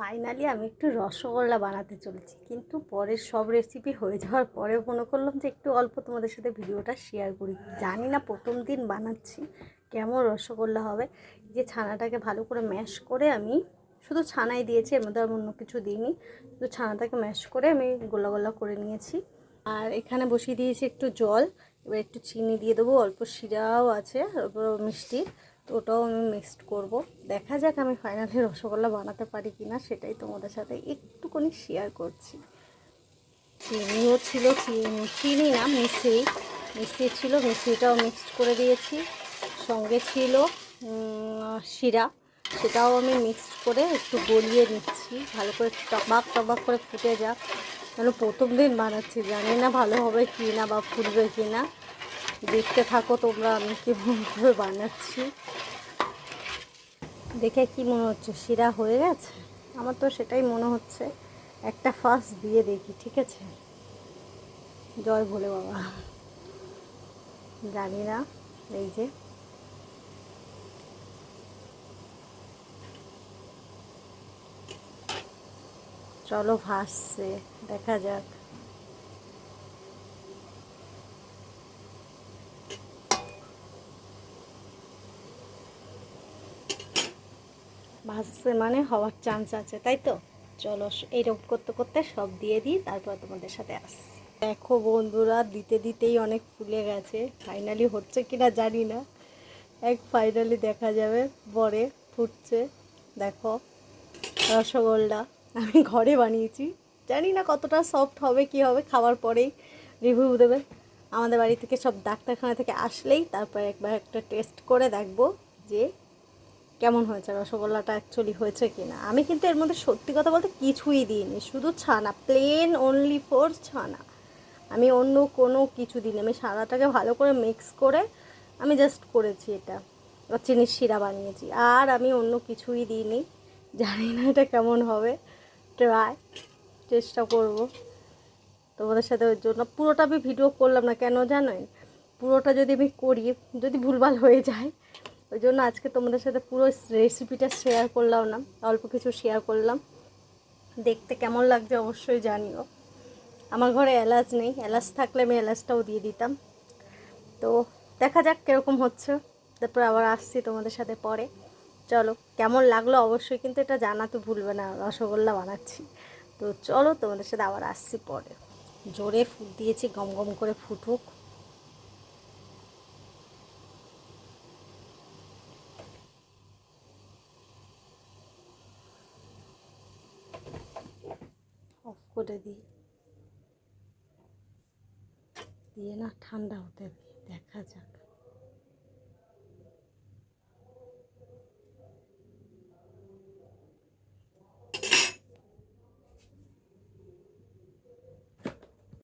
Finally আমি একটু রসগোল্লা বানাতে চলেছি। কিন্তু পরের সব রেসিপি হয়ে যাওয়ার পরে মনে করলাম যে একটু অল্প তোমাদের সাথে ভিডিওটা শেয়ার করি। জানি না প্রথম দিন বানাচ্ছি, কেমন রসগোল্লা হবে। যে ছানাটাকে ভালো করে ম্যাশ করে আমি শুধু ছানাই দিয়েছি, এর মধ্যে আর অন্য কিছু দিইনি। শুধু ছানাটাকে ম্যাশ করে আমি গোলা গোলা করে নিয়েছি। আর এখানে বসিয়ে দিয়েছি একটু জল, এবার একটু চিনি দিয়ে দেবো, অল্প শিরাও আছে, অল্প মিষ্টি। তো ওটাও আমি মিক্সড করব। দেখা যাক আমি ফাইনালি রসগোল্লা বানাতে পারি কি না সেটাই তোমাদের সাথে একটুখানি শেয়ার করছি। চিনিও ছিল, চিনি চিনি না মিশি মিশি ছিল মিশিটাও মিক্সড করে দিয়েছি। সঙ্গে ছিল শিরা। সেটাও আমি মিক্সড করে একটু গলিয়ে নিচ্ছি। ভালো করে টবাক টবাক করে ফুটে যাক। কেন প্রথম দিন বানাচ্ছি, জানি না ভালো হবে কি না বা ফুটবে কি না দেখতে থাকো তোমরা আমি কীভাবে বানাচ্ছি। দেখে কি মনে হচ্ছে? শিরা হয়ে গেছে? আমার তো সেটাই মনে হচ্ছে। একটা ফার্স্ট দিয়ে দেখি, ঠিক আছে? জয় ভোলে বাবা। জানি না, এই যে। চলো ভাসছে, দেখা যাক। ভাসছে মানে হওয়ার চান্স আছে, তাই তো? চলো এইরকম করতে করতে সব দিয়ে দিই, তারপর তোমাদের সাথে আসছি। দেখো বন্ধুরা, দিতে দিতেই অনেক ফুলে গেছে। ফাইনালি হচ্ছে কিনা জানি না। এক ফাইনালি দেখা যাবে, বরে ফুটছে। দেখো, রসগোল্লা আমি ঘরে বানিয়েছি। জানি না কতটা সফট হবে, কি হবে, খাওয়ার পরেই রিভিউ দেবে। আমাদের বাড়ি থেকে সব ডাক্তারখানা থেকে আসলেই তারপর একবার একটা টেস্ট করে দেখব যে কেমন হয়েছে? রসগোল্লাটা অ্যাকচুয়ালি হয়েছে কি না আমি কিন্তু এর মধ্যে সত্যি কথা বলতে কিছুই দিইনি। শুধু ছানা প্লেন অনলি ফোর ছানা। আমি অন্য কোনো কিছু দিইনি। আমি সারাটাকে ভালো করে মিক্স করে আমি জাস্ট করেছি এটা। চিনির শিরা বানিয়েছি। আর আমি অন্য কিছুই দিইনি। জানি না এটা কেমন হবে। ট্রাই চেষ্টা করব। তোমাদের সাথে ওই জন্য পুরোটা আমি ভিডিও করলাম না, কেন জানোই? পুরোটা যদি আমি করি, যদি ভুলভাল হয়ে যায় ওই জন্য আজকে তোমাদের সাথে পুরো রেসিপিটা শেয়ার করলাম না, অল্প কিছু শেয়ার করলাম। দেখতে কেমন লাগছে অবশ্যই জানিও। আমার ঘরে এলাচ নেই, এলাচ থাকলে আমি এলাচটাও দিয়ে দিতাম। তো দেখা যাক কীরকম হচ্ছে, তারপর আবার আসছি তোমাদের সাথে পরে। চলো, কেমন লাগল অবশ্যই কিন্তু এটা জানাতে ভুলবে না, রসগোল্লা বানাচ্ছি। তো চলো তোমাদের সাথে আবার আসছি পরে। জোরে ফুট দিয়েছি, গম গম করে ফুটুক। করে দিই। দিয়ে না ঠান্ডা হতে দিই দেখা যাক।